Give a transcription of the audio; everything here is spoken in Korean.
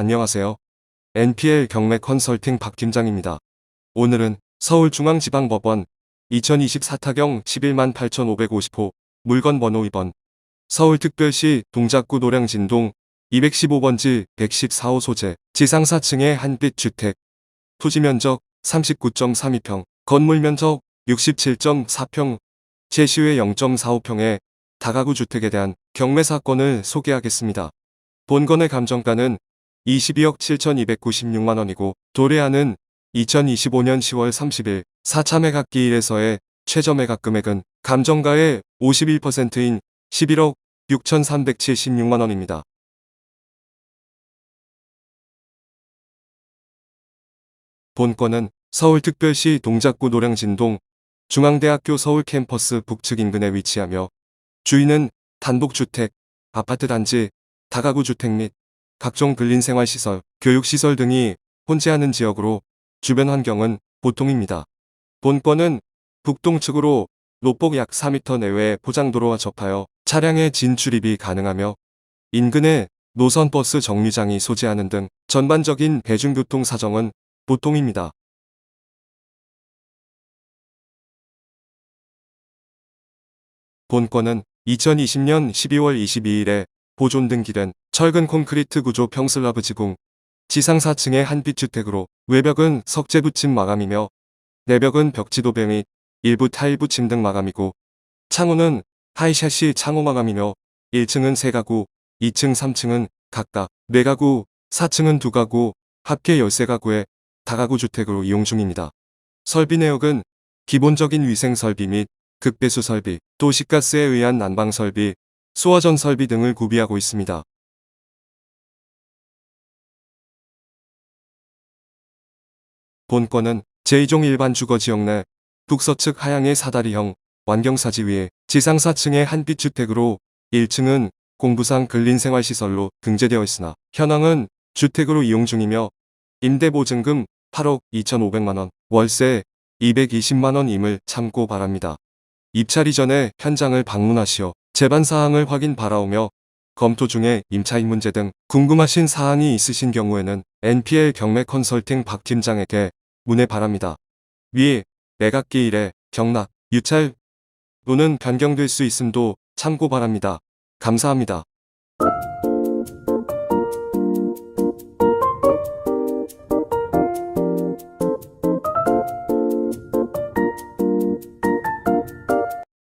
안녕하세요. NPL 경매 컨설팅 박 팀장입니다. 오늘은 서울중앙지방법원 2024 타경 11만 8,550호 물건 번호 2번 서울특별시 동작구 노량진동 215번지 114호 소재 지상 4층의 한빛 주택 토지 면적 39.32평 건물 면적 67.4평 제시외 0.45평의 다가구 주택에 대한 경매 사건을 소개하겠습니다. 본건의 감정가는 22억 7,296만 원이고 도래하는 2025년 10월 30일 4차 매각기일에서의 최저 매각 금액은 감정가의 51%인 11억 6,376만 원입니다. 본건은 서울특별시 동작구 노량진동 중앙대학교 서울 캠퍼스 북측 인근에 위치하며 주인은 단독주택, 아파트 단지, 다가구 주택 및 각종 근린생활시설, 교육시설 등이 혼재하는 지역으로 주변 환경은 보통입니다. 본건은 북동측으로 노폭 약 4m 내외의 포장도로와 접하여 차량의 진출입이 가능하며 인근에 노선버스 정류장이 소재하는 등 전반적인 대중교통 사정은 보통입니다. 본건은 2020년 12월 22일에 보존 등기된 철근 콘크리트 구조 평슬라브 지붕 지상 4층의 한빛주택으로 외벽은 석재 붙임 마감이며 내벽은 벽지도배 및 일부 타일 붙임 등 마감이고 창호는 하이샷시 창호 마감이며 1층은 3가구, 2층 3층은 각각 4가구, 4층은 2가구, 합계 13가구의 다가구 주택으로 이용 중입니다. 설비 내역은 기본적인 위생 설비 및 극배수 설비, 도시가스에 의한 난방 설비, 수화전 설비 등을 구비하고 있습니다. 본건은 제2종 일반 주거 지역 내 북서측 하향의 사다리형 완경사지 위에 지상 4층의 한빛주택으로 1층은 공부상 근린생활시설로 등재되어 있으나 현황은 주택으로 이용 중이며 임대보증금 8억 2,500만원, 월세 220만원임을 참고 바랍니다. 입찰 이전에 현장을 방문하시어 재반 사항을 확인 바라오며 검토 중에 임차인 문제 등 궁금하신 사항이 있으신 경우에는 NPL 경매 컨설팅 박 팀장에게 문의 바랍니다. 위 매각기 일에 경락, 유찰 또는 변경될 수 있음도 참고 바랍니다. 감사합니다.